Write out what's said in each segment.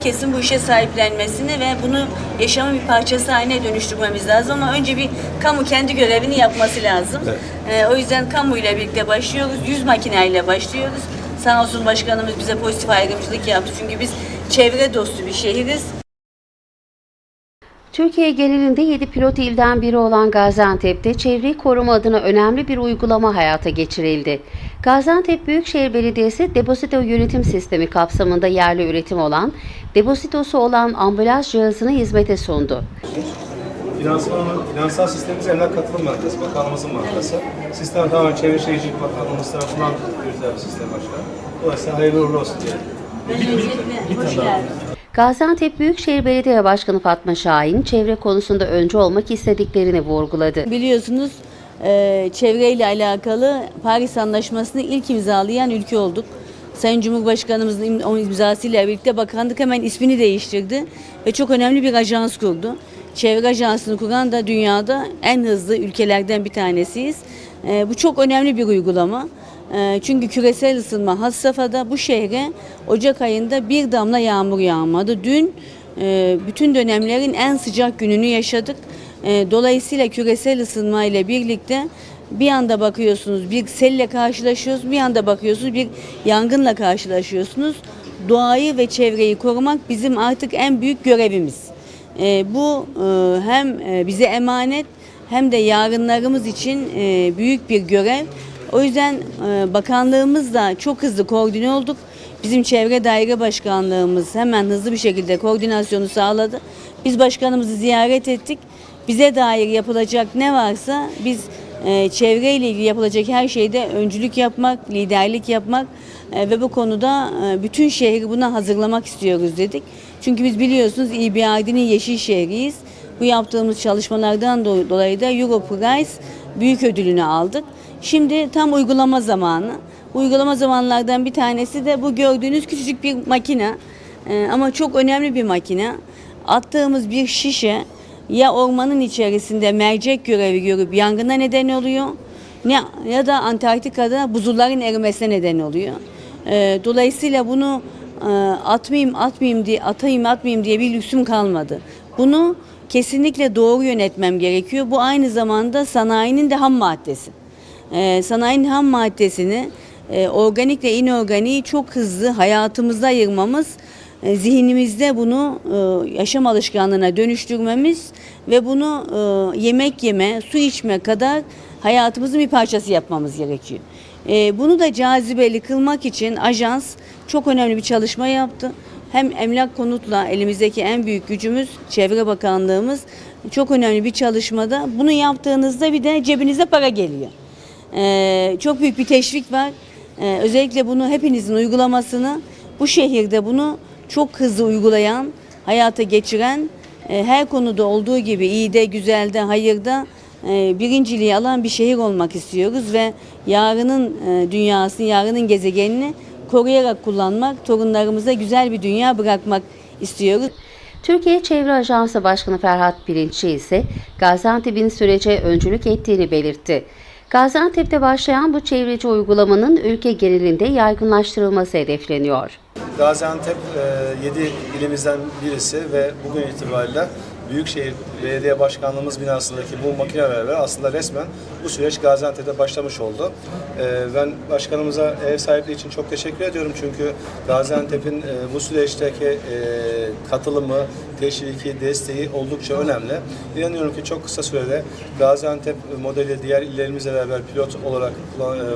Kesin bu işe sahiplenmesini ve bunu yaşamın bir parçası haline dönüştürmemiz lazım ama önce bir kamu kendi görevini yapması lazım. Ee, o yüzden kamuyla birlikte başlıyoruz. 100 makineyle başlıyoruz. Sağ olsun başkanımız bize pozitif ayrımcılık yaptı. Çünkü biz çevre dostu bir şehiriz. Türkiye genelinde 7 pilot ilden biri olan Gaziantep'te çevreyi koruma adına önemli bir uygulama hayata geçirildi. Gaziantep Büyükşehir Belediyesi depozito yönetim sistemi kapsamında yerli üretim olan, depozitosu olan ambulans cihazını hizmete sundu. Finansman, finansal sistemimiz Emlak Katılım Markası, bakanlığımızın markası. Sistem tamamen Çevre Şehircilik Bakanlığımız tarafından yürütülen bir sistem başkanı. Dolayısıyla hayırlı uğurlu olsun diyelim. Gaziantep Büyükşehir Belediye Başkanı Fatma Şahin, çevre konusunda öncü olmak istediklerini vurguladı. Biliyorsunuz e, çevreyle alakalı Paris Anlaşması'nı ilk imzalayan ülke olduk. Sayın Cumhurbaşkanımızın imzasıyla birlikte bakanlık hemen ismini değiştirdi ve çok önemli bir ajans kurdu. Çevre ajansını kuran da dünyada en hızlı ülkelerden bir tanesiyiz. E, bu çok önemli bir uygulama. E, çünkü küresel ısınma had safhada bu şehre Ocak ayında bir damla yağmur yağmadı. Dün e, bütün dönemlerin en sıcak gününü yaşadık. E, Dolayısıyla küresel ısınma ile birlikte bir anda bakıyorsunuz bir selle karşılaşıyorsunuz, bir anda bakıyorsunuz bir yangınla karşılaşıyorsunuz. Doğayı ve çevreyi korumak bizim artık en büyük görevimiz. E, Bu hem bize emanet hem de yarınlarımız için büyük bir görev. O yüzden e, bakanlığımızla çok hızlı koordine olduk. Bizim çevre daire başkanlığımız hemen hızlı bir şekilde koordinasyonu sağladı. Biz başkanımızı ziyaret ettik. Bize dair yapılacak ne varsa biz e, çevreyle ilgili yapılacak her şeyde öncülük yapmak, liderlik yapmak e, ve bu konuda bütün şehri buna hazırlamak istiyoruz dedik. Çünkü biz biliyorsunuz İBAD'nin yeşil şehriyiz. Bu yaptığımız çalışmalardan do- dolayı da Euro Prize büyük ödülünü aldık. Şimdi tam uygulama zamanı. Uygulama zamanlardan bir tanesi de bu gördüğünüz küçücük bir makine. Ee, ama çok önemli bir makine. Attığımız bir şişe ya ormanın içerisinde mercek görevi görüp yangına neden oluyor ne ya da Antarktika'da buzulların erimesine neden oluyor. Ee, dolayısıyla bunu atmayayım atmayayım diye atayım atmayayım diye bir lüksüm kalmadı. Bunu kesinlikle doğru yönetmem gerekiyor. Bu aynı zamanda sanayinin de ham maddesi. Ee, sanayinin ham maddesini e, organikle inorganiği çok hızlı hayatımızda ayırmamız, e, zihnimizde bunu e, yaşam alışkanlığına dönüştürmemiz ve bunu e, yemek yeme, su içme kadar hayatımızın bir parçası yapmamız gerekiyor. E, bunu da cazibeli kılmak için ajans çok önemli bir çalışma yaptı. Hem emlak konutla elimizdeki en büyük gücümüz Çevre Bakanlığımız çok önemli bir çalışmada. Bunu yaptığınızda bir de cebinize para geliyor. Ee, çok büyük bir teşvik var. Ee, özellikle bunu hepinizin uygulamasını bu şehirde bunu çok hızlı uygulayan, hayata geçiren, e, her konuda olduğu gibi iyide, güzelde, hayırda e, birinciliği alan bir şehir olmak istiyoruz ve yarının e, dünyasını, yarının gezegenini koruyarak kullanmak, torunlarımıza güzel bir dünya bırakmak istiyoruz. Türkiye Çevre Ajansı Başkanı Ferhat Pirinççi ise Gaziantep'in sürece öncülük ettiğini belirtti. Gaziantep'te başlayan bu çevreci uygulamanın ülke genelinde yaygınlaştırılması hedefleniyor. Gaziantep 7 ilimizden birisi ve bugün itibariyle Büyükşehir Belediye Başkanlığımız binasındaki bu makinelerle aslında resmen bu süreç Gaziantep'te başlamış oldu. E, Ben başkanımıza ev sahipliği için çok teşekkür ediyorum çünkü Gaziantep'in e, bu süreçteki e, katılımı, teşviki, desteği oldukça önemli. İnanıyorum ki çok kısa sürede Gaziantep modeli diğer illerimizle beraber pilot olarak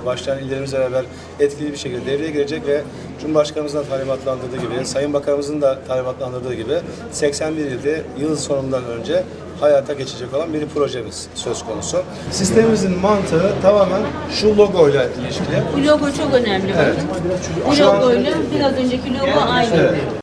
e, başlayan illerimizle beraber etkili bir şekilde devreye girecek ve Cumhurbaşkanımızın da talimatlandırdığı gibi, Sayın Bakanımızın da talimatlandırdığı gibi 81 ilde yıl sonundan önce hayata geçecek olan bir projemiz söz konusu. Sistemimizin mantığı tamamen şu logoyla ilişkili. Bu logo çok önemli. Evet. Bu Şu an- logoyla biraz önceki logo aynı. Evet.